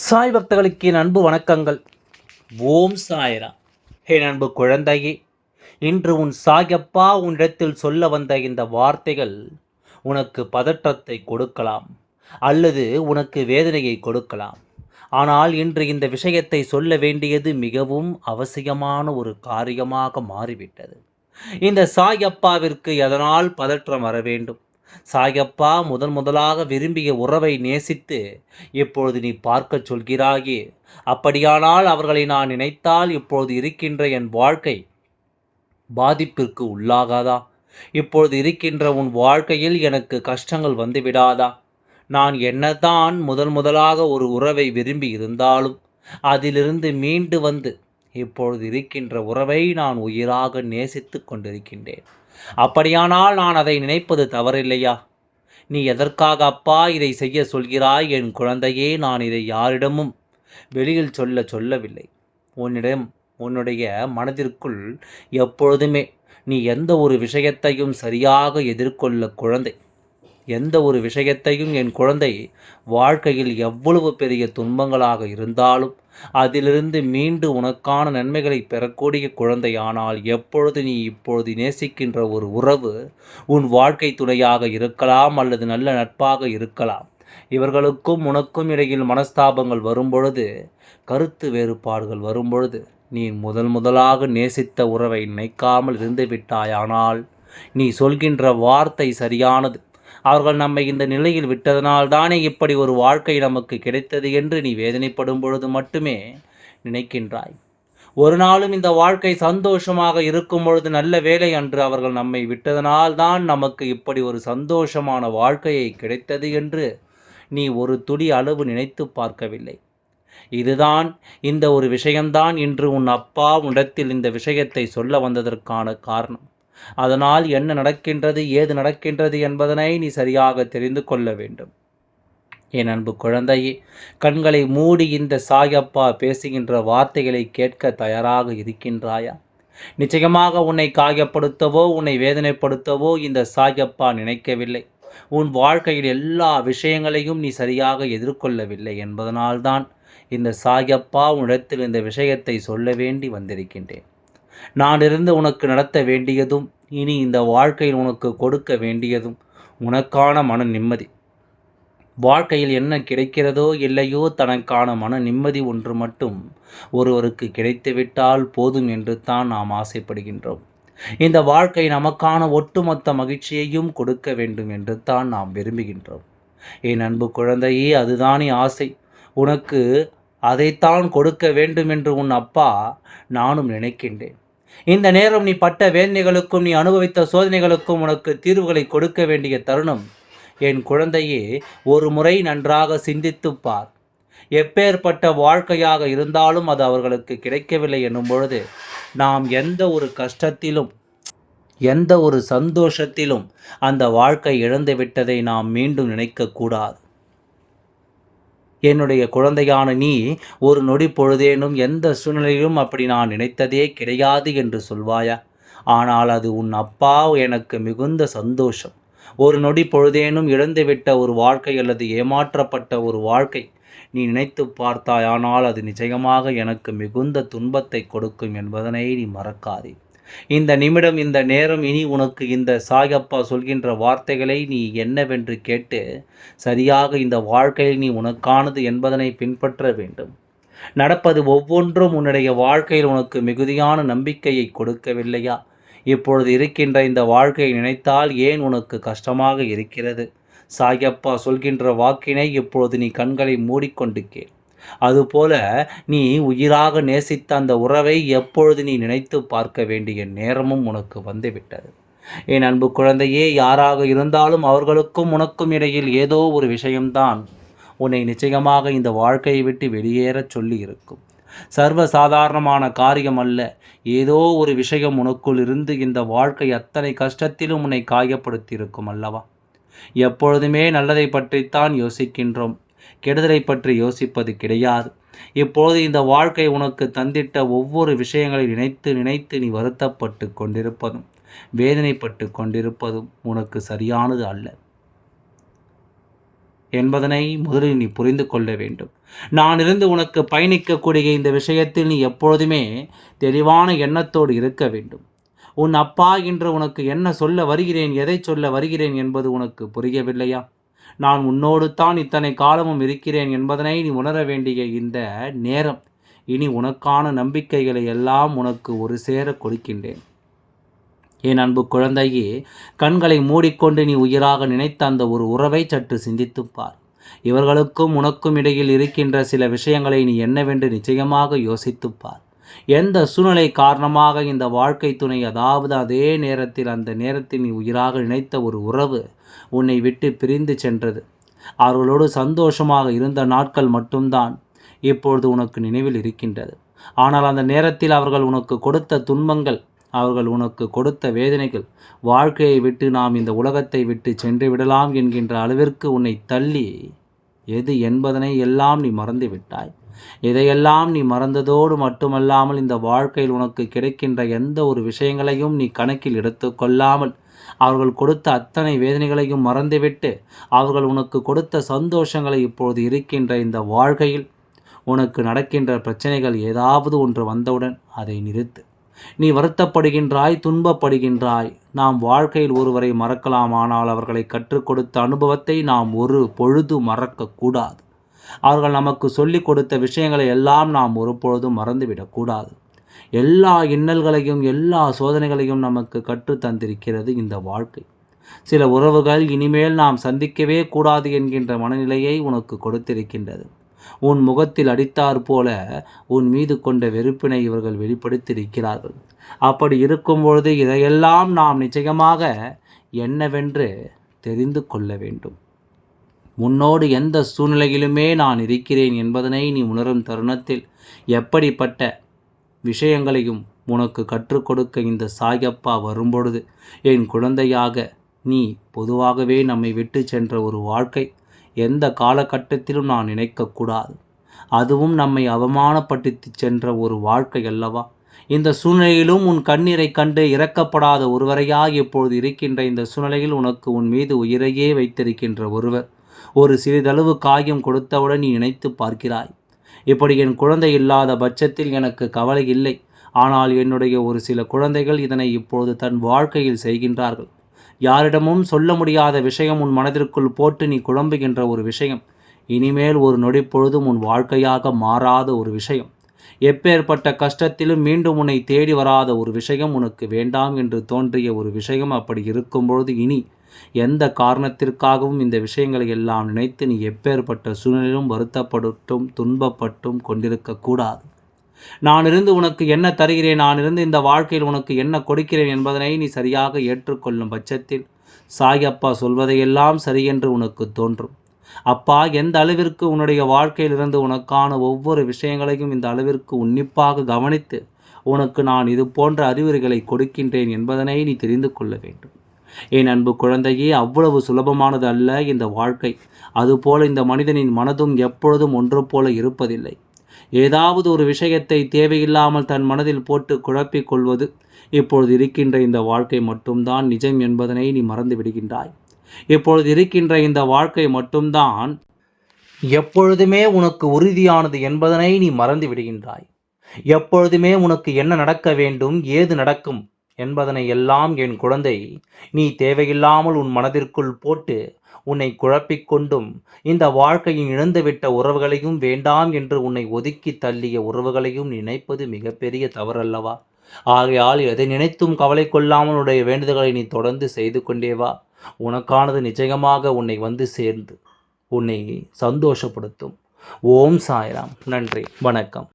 சாய் பக்தர்களுக்கு என் அன்பு வணக்கங்கள். ஓம் சாய்ரா. என் அன்பு குழந்தையே இன்று உன் சாயப்பா உன்னிடத்தில் சொல்ல வந்த இந்த வார்த்தைகள் உனக்கு பதற்றத்தை கொடுக்கலாம் அல்லது உனக்கு வேதனையை கொடுக்கலாம். ஆனால் இன்று இந்த விஷயத்தை சொல்ல வேண்டியது மிகவும் அவசியமான ஒரு காரியமாக மாறிவிட்டது. இந்த சாயப்பாவிற்கு எதனால் பதற்றம் வர வேண்டும்? சாயப்பா முதன் முதலாக விரும்பிய உறவை நேசித்து இப்பொழுது நீ பார்க்கச் சொல்கிறாயே. அப்படியானால் அவர்களை நான் நினைத்தால் இப்பொழுது இருக்கின்ற என் வாழ்க்கை பாதிப்பிற்கு உள்ளாகாதா? இப்பொழுது இருக்கின்ற உன் வாழ்க்கையில் எனக்கு கஷ்டங்கள் வந்துவிடாதா? நான் என்னதான் முதல் முதலாக ஒரு உறவை விரும்பி இருந்தாலும் அதிலிருந்து மீண்டு வந்து இப்பொழுது இருக்கின்ற உறவை நான் உயிராக நேசித்து கொண்டிருக்கின்றேன். அப்படியானால் நான் அதை நினைப்பது தவறில்லையா? நீ எதற்காக அப்பா இதை செய்ய சொல்கிறாய்? என் குழந்தையே நான் இதை யாரிடமும் வெளியில் சொல்ல சொல்லவில்லை. உன்னிடம் உன்னுடைய மனதிற்குள் எப்பொழுதுமே நீ எந்த ஒரு விஷயத்தையும் சரியாக எதிர்கொள்ள குழந்தை. எந்த ஒரு விஷயத்தையும் என் குழந்தை வாழ்க்கையில் எவ்வளவு பெரிய துன்பங்களாக இருந்தாலும் அதிலிருந்து மீண்டு உனக்கான நன்மைகளை பெறக்கூடிய குழந்தையானால் எப்பொழுது நீ இப்பொழுது நேசிக்கின்ற ஒரு உறவு உன் வாழ்க்கை துணையாக இருக்கலாம் அல்லது நல்ல நட்பாக இருக்கலாம். இவர்களுக்கும் உனக்கும் இடையில் மனஸ்தாபங்கள் வரும்பொழுது கருத்து வேறுபாடுகள் வரும்பொழுது நீ முதல் முதலாக நேசித்த உறவை நினைக்காமல் இருந்துவிட்டாயானால் நீ சொல்கின்ற வார்த்தை சரியானது. அவர்கள் நம்மை இந்த நிலையில் விட்டதனால் தானே இப்படி ஒரு வாழ்க்கை நமக்கு கிடைத்தது என்று நீ வேதனைப்படும் பொழுது மட்டுமே நினைக்கின்றாய். ஒரு நாளும் இந்த வாழ்க்கை சந்தோஷமாக இருக்கும் பொழுது நல்ல வேலை அன்று அவர்கள் நம்மை விட்டதனால் தான் நமக்கு இப்படி ஒரு சந்தோஷமான வாழ்க்கையை கிடைத்தது என்று நீ ஒரு துளி அளவு நினைத்து பார்க்கவில்லை. இதுதான் இந்த ஒரு விஷயம்தான் இன்று உன் அப்பா உன்னிடத்தில் இந்த விஷயத்தை சொல்ல வந்ததற்கான காரணம். அதனால் என்ன நடக்கின்றது ஏது நடக்கின்றது என்பதனை நீ சரியாக தெரிந்து கொள்ள வேண்டும். என் அன்பு குழந்தையே கண்களை மூடி இந்த சாயப்பா பேசுகின்ற வார்த்தைகளை கேட்க தயாராக இருக்கின்றாயா? நிச்சயமாக உன்னை காயப்படுத்தவோ உன்னை வேதனைப்படுத்தவோ இந்த சாயப்பா நினைக்கவில்லை. உன் வாழ்க்கையில் எல்லா விஷயங்களையும் நீ சரியாக எதிர்கொள்ளவில்லை என்பதனால்தான் இந்த சாயப்பா உன்னிடத்தில் இந்த விஷயத்தை சொல்ல வேண்டி வந்திருக்கின்றேன். நான் இருந்து உனக்கு நடத்த வேண்டியதும் இனி இந்த வாழ்க்கையில் உனக்கு கொடுக்க வேண்டியதும் உனக்கான மன நிம்மதி. வாழ்க்கையில் என்ன கிடைக்கிறதோ இல்லையோ தனக்கான மன நிம்மதி ஒன்று மட்டும் ஒருவருக்கு கிடைத்துவிட்டால் போதும் என்று தான் நாம் ஆசைப்படுகின்றோம். இந்த வாழ்க்கை நமக்கான ஒட்டுமொத்த மகிழ்ச்சியையும் கொடுக்க வேண்டும் என்று தான் நாம் விரும்புகின்றோம். என் அன்பு குழந்தையே அதுதானே ஆசை. உனக்கு அதைத்தான் கொடுக்க வேண்டும் என்று உன் அப்பா நானும் நினைக்கின்றேன். இந்த நேரம் நீ பட்ட வேதனைகளுக்கும் நீ அனுபவித்த சோதனைகளுக்கும் உனக்கு தீர்வுகளை கொடுக்க வேண்டிய தருணம். என் குழந்தையே ஒரு முறை நன்றாக சிந்தித்துப் பார். எப்பேற்பட்ட வாழ்க்கையாக இருந்தாலும் அது அவர்களுக்கு கிடைக்கவில்லை என்னும் பொழுது நாம் எந்த ஒரு கஷ்டத்திலும் எந்த ஒரு சந்தோஷத்திலும் அந்த வாழ்க்கை இழந்து விட்டதை நாம் மீண்டும் நினைக்கக்கூடாது. என்னுடைய குழந்தையான நீ ஒரு நொடி பொழுதேனும் எந்த சூழ்நிலையிலும் அப்படி நான் நினைத்ததே கிடையாது என்று சொல்வாயா? ஆனால் அது உன் அப்பா எனக்கு மிகுந்த சந்தோஷம். ஒரு நொடி பொழுதேனும் இழந்துவிட்ட ஒரு வாழ்க்கை அல்லது ஏமாற்றப்பட்ட ஒரு வாழ்க்கை. நீ நினைத்து பார்த்தாயானால் அது நிச்சயமாக எனக்கு மிகுந்த துன்பத்தை கொடுக்கும் என்பதனை நீ மறக்காதே. இந்த நிமிடம் இந்த நேரம் இனி உனக்கு இந்த சாயப்பா சொல்கின்ற வார்த்தைகளை நீ என்னவென்று கேட்டு சரியாக இந்த வாழ்க்கையில் நீ உனக்கானது என்பதனை பின்பற்ற வேண்டும். நடப்பது ஒவ்வொன்றும் உன்னுடைய வாழ்க்கையில் உனக்கு மிகுதியான நம்பிக்கையை கொடுக்கவில்லையா? இப்பொழுது இருக்கின்ற இந்த வாழ்க்கையை நினைத்தால் ஏன் உனக்கு கஷ்டமாக இருக்கிறது? சாயப்பா சொல்கின்ற வாக்கினை இப்பொழுது நீ கண்களை மூடிக்கொண்டு கேள். அதுபோல நீ உயிராக நேசித்த அந்த உறவை எப்பொழுது நீ நினைத்து பார்க்க வேண்டிய நேரமும் உனக்கு வந்துவிட்டது. என் அன்பு குழந்தையே யாராக இருந்தாலும் அவர்களுக்கும் உனக்கும் இடையில் ஏதோ ஒரு விஷயம்தான் உன்னை நிச்சயமாக இந்த வாழ்க்கையை விட்டு வெளியேறச் சொல்லி இருக்கும் சர்வ சாதாரணமான காரியம் அல்ல. ஏதோ ஒரு விஷயம் உனக்குள் இருந்து இந்த வாழ்க்கை அத்தனை கஷ்டத்திலும் உன்னை காயப்படுத்தி இருக்கும் அல்லவா? எப்பொழுதுமே நல்லதை பற்றித்தான் யோசிக்கின்றோம். கெடுதலை பற்றி யோசிப்பது கிடையாது. இப்போது இந்த வாழ்க்கை உனக்கு தந்திட்ட ஒவ்வொரு விஷயங்களை நினைத்து நினைத்து நீ வருத்தப்பட்டு கொண்டிருப்பதும் வேதனைப்பட்டு கொண்டிருப்பதும் உனக்கு சரியானது அல்ல. என்பதனை முதலில் நீ புரிந்து கொள்ள வேண்டும். நான் இருந்து உனக்கு பயணிக்கக்கூடிய இந்த விஷயத்தில் நீ எப்பொழுதுமே தெளிவான எண்ணத்தோடு இருக்க வேண்டும். உன் அப்பா என்று உனக்கு என்ன சொல்ல வருகிறேன் எதை சொல்ல வருகிறேன் என்பது உனக்கு புரியவில்லையா? நான் உன்னோடு தான் இத்தனை காலமும் இருக்கிறேன் என்பதனை நீ உணர வேண்டிய இந்த நேரம். இனி உனக்கான நம்பிக்கைகளை எல்லாம் உனக்கு ஒரு சேர கொடுக்கின்றேன். என் அன்பு குழந்தையே கண்களை மூடிக்கொண்டு நீ உயிராக நினைத்த அந்த ஒரு உறவை சற்று சிந்தித்துப்பார் இவர்களுக்கும் உனக்கும் இடையில் இருக்கின்ற சில விஷயங்களை நீ என்னவென்று நிச்சயமாக யோசித்துப்பார் எந்த சூழ்நிலை காரணமாக இந்த வாழ்க்கை துணை அதாவது அதே நேரத்தில் அந்த நேரத்தில் நீ உயிராக நினைத்த ஒரு உறவு உன்னை விட்டு பிரிந்து சென்றது. அவர்களோடு சந்தோஷமாக இருந்த நாட்கள் மட்டும்தான் இப்பொழுது உனக்கு நினைவில் இருக்கின்றது. ஆனால் அந்த நேரத்தில் அவர்கள் உனக்கு கொடுத்த துன்பங்கள் அவர்கள் உனக்கு கொடுத்த வேதனைகள் வாழ்க்கையை விட்டு நாம் இந்த உலகத்தை விட்டு சென்று விடலாம் என்கின்ற அளவிற்கு உன்னை தள்ளி எது என்பதனை எல்லாம் நீ மறந்து விட்டாய். இதையெல்லாம் நீ மறந்ததோடு மட்டுமல்லாமல் இந்த வாழ்க்கையில் உனக்கு கிடைக்கின்ற எந்த ஒரு விஷயங்களையும் நீ கணக்கில் எடுத்துக்கொள்ளாமல் அவர்கள் கொடுத்த அத்தனை வேதனைகளையும் மறந்துவிட்டு அவர்கள் உனக்கு கொடுத்த சந்தோஷங்களை இப்பொழுது இருக்கின்ற இந்த வாழ்க்கையில் உனக்கு நடக்கின்ற பிரச்சனைகள் ஏதாவது ஒன்று வந்தவுடன் அதை நிறுத்து. நீ வருத்தப்படுகின்றாய் துன்பப்படுகின்றாய். நாம் வாழ்க்கையில் ஒருவரை மறக்கலாம் ஆனால் அவர்களை கற்றுக் கொடுத்த அனுபவத்தை நாம் ஒரு பொழுது மறக்கக்கூடாது. அவர்கள் நமக்கு சொல்லிக் கொடுத்த விஷயங்களை எல்லாம் நாம் ஒரு பொழுதும் மறந்துவிடக்கூடாது. எல்லா இன்னல்களையும் எல்லா சோதனைகளையும் நமக்கு கற்று தந்திருக்கிறது இந்த வாழ்க்கை. சில உறவுகள் இனிமேல் நாம் சந்திக்கவே கூடாது என்கின்ற மனநிலையை உனக்கு கொடுத்திருக்கின்றது. உன் முகத்தில் அடித்தார் போல உன் மீது கொண்ட வெறுப்பினை இவர்கள் வெளிப்படுத்தியிருக்கிறார்கள். அப்படி இருக்கும் பொழுது இதையெல்லாம் நாம் நிச்சயமாக என்னவென்று தெரிந்து கொள்ள வேண்டும். உன்னோடு எந்த சூழ்நிலையிலுமே நான் இருக்கிறேன் என்பதனை நீ உணரும் தருணத்தில் எப்படிப்பட்ட விஷயங்களையும் உனக்கு கற்றுக் கொடுக்க இந்த சாயப்பா வரும்பொழுது என் குழந்தையாக நீ பொதுவாகவே நம்மை விட்டு சென்ற ஒரு வாழ்க்கை எந்த காலகட்டத்திலும் நான் நினைக்கக்கூடாது. அதுவும் நம்மை அவமானப்படுத்தி சென்ற ஒரு வாழ்க்கை அல்லவா? இந்த சூழ்நிலையிலும் உன் கண்ணீரை கண்டு இறக்கப்படாத ஒருவரையாக இப்பொழுது இருக்கின்ற இந்த சூழ்நிலையில் உனக்கு உன் மீது உயிரையே வைத்திருக்கின்ற ஒருவர். ஒரு சிறிதளவு காயம் கொடுத்தவுடன் நீ நினைத்து பார்க்கிறாய். இப்படி என் குழந்தை இல்லாத பட்சத்தில் எனக்கு கவலை இல்லை. ஆனால் என்னுடைய ஒரு சில குழந்தைகள் இதனை இப்பொழுது தன் வாழ்க்கையில் செய்கின்றார்கள். யாரிடமும் சொல்ல முடியாத விஷயம் உன் மனதிற்குள் போட்டு நீ குழம்புகின்ற ஒரு விஷயம். இனிமேல் ஒரு நொடி பொழுதும் உன் வாழ்க்கையாக மாறாத ஒரு விஷயம். எப்பேற்பட்ட கஷ்டத்திலும் மீண்டும் உன்னை தேடி வராத ஒரு விஷயம் உனக்கு வேண்டாம் என்று தோன்றிய ஒரு விஷயம் அப்படி இருக்கும்பொழுது இனி எந்த காரணத்திற்காகவும் இந்த விஷயங்களை எல்லாம் நினைத்து நீ எப்பேற்பட்ட சூழ்நிலையிலும் வருத்தப்பட்டும் துன்பப்பட்டும் கொண்டிருக்கக்கூடாது. நான் இருந்து உனக்கு என்ன தருகிறேன்? நான் இருந்து இந்த வாழ்க்கையில் உனக்கு என்ன கொடுக்கிறேன் என்பதனை நீ சரியாக ஏற்றுக்கொள்ளும் பட்சத்தில் சாயப்பா சொல்வதையெல்லாம் சரியென்று உனக்கு தோன்றும். அப்பா எந்த அளவிற்கு உன்னுடைய வாழ்க்கையிலிருந்து உனக்கான ஒவ்வொரு விஷயங்களையும் இந்த அளவிற்கு உன்னிப்பாக கவனித்து உனக்கு நான் இது போன்ற அறிவுரைகளை கொடுக்கின்றேன் என்பதனை நீ தெரிந்து கொள்ள வேண்டும். என் அன்பு குழந்தையே அவ்வளவு சுலபமானது அல்ல இந்த வாழ்க்கை. அதுபோல இந்த மனிதனின் மனதும் எப்பொழுதும் ஒன்று போல இருப்பதில்லை. ஏதாவது ஒரு விஷயத்தை தேவையில்லாமல் தன் மனதில் போட்டு குழப்பிக் கொள்வது இப்பொழுது இருக்கின்ற இந்த வாழ்க்கை மட்டும்தான் நிஜம் என்பதனை நீ மறந்து விடுகின்றாய். இப்பொழுது இருக்கின்ற இந்த வாழ்க்கை மட்டும்தான் எப்பொழுதுமே உனக்கு உறுதியானது என்பதனை நீ மறந்து விடுகின்றாய். எப்பொழுதுமே உனக்கு என்ன நடக்க வேண்டும் ஏது நடக்கும் என்பதனை எல்லாம் என் குழந்தை நீ தேவையில்லாமல் உன் மனதிற்குள் போட்டு உன்னை குழப்பிக்கொண்டும் இந்த வாழ்க்கையின் இழந்துவிட்ட உறவுகளையும் வேண்டாம் என்று உன்னை ஒதுக்கி தள்ளிய உறவுகளையும் நினைப்பது மிகப்பெரிய தவறல்லவா? ஆகையால் எதை நினைத்தும் கவலை கொள்ளாமல் உடைய வேண்டுதல்களை நீ தொடர்ந்து செய்து கொண்டே வா. உனக்கானது நிச்சயமாக உன்னை வந்து சேர்ந்து உன்னை சந்தோஷப்படுத்தும். ஓம் சாய்ராம். நன்றி. வணக்கம்.